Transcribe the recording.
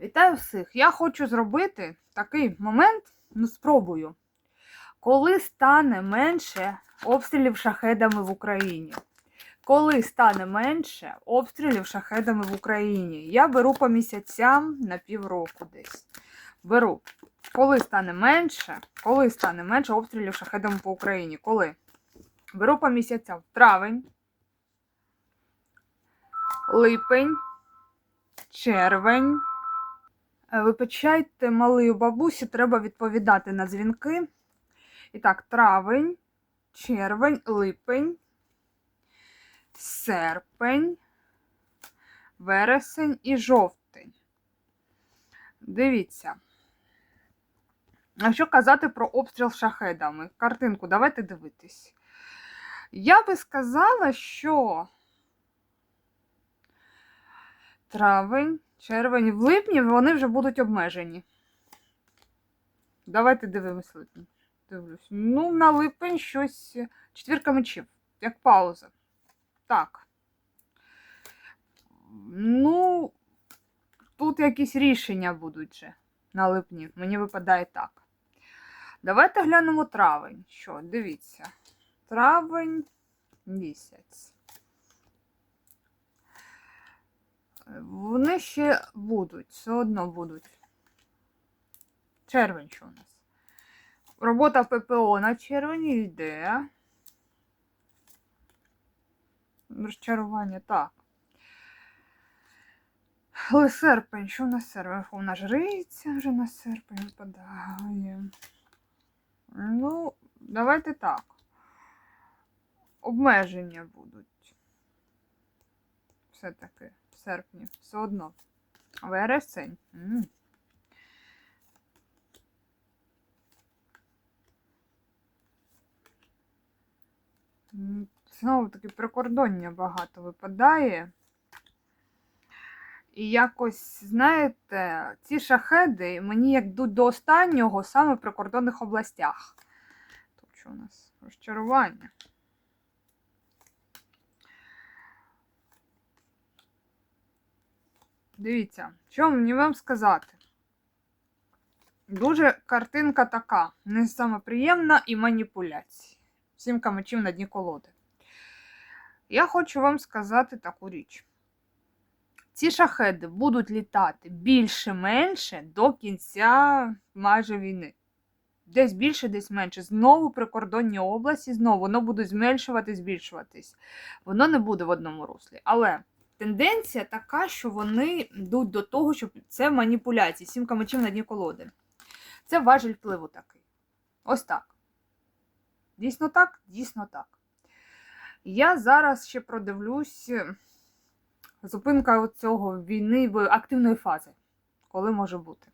Вітаю всіх! Я хочу зробити такий момент, ну спробую, коли стане менше обстрілів шахедами в Україні. Коли стане менше обстрілів шахедами в Україні. Я беру по місяцям на півроку десь. Беру. Коли стане менше, коли стане менше обстрілів шахедами по Україні? Коли? Беру по місяцям. Травень, липень, червень. Е, Вибачайте, малий у бабусі, треба відповідати на дзвінки. І так, травень, червень, липень, серпень, вересень і жовтень. Дивіться. Якщо казати про обстріл шахедами, картинку, давайте дивитись. Я би сказала, що травень, червень, в липні вони вже будуть обмежені. Давайте дивимось липень. Дивлюсь. Ну, на липень щось четвірка мечів, як пауза. Так. Ну, тут якісь рішення будуть же на липні. Мені випадає так. Давайте глянемо травень. Що, дивіться. Травень місяць. Вони ще будуть, все одно будуть. Червень що у нас? Робота ППО на червені йде. Розчарування, так. Але серпень, що серпень? У нас жриця вже на серпень випадає. Ну, давайте так. Обмеження будуть. Все-таки в серпні. Все одно. Вересень. М. М, Знову таки прикордоння багато випадає. І якось, знаєте, ці шахеди мені йдуть до останнього саме в прикордонних областях. Тут що у нас? Розчарування. Дивіться, що мені вам сказати? Дуже картинка така, не саме і маніпуляції. Сімка мечів на дні колоди. Я хочу вам сказати таку річ. Ці шахеди будуть літати більше-менше до кінця майже війни. Десь більше, десь менше. Знову прикордонні області, знову воно буде зменшувати, збільшуватись. Воно не буде в одному руслі. Але тенденція така, що вони йдуть до того, що це маніпуляції, сімка мечів на дні колоди. Це важель впливу такий. Ось так. Дійсно так? Дійсно так. Я зараз ще продивлюсь зупинка цього війни в активної фази. Коли може бути?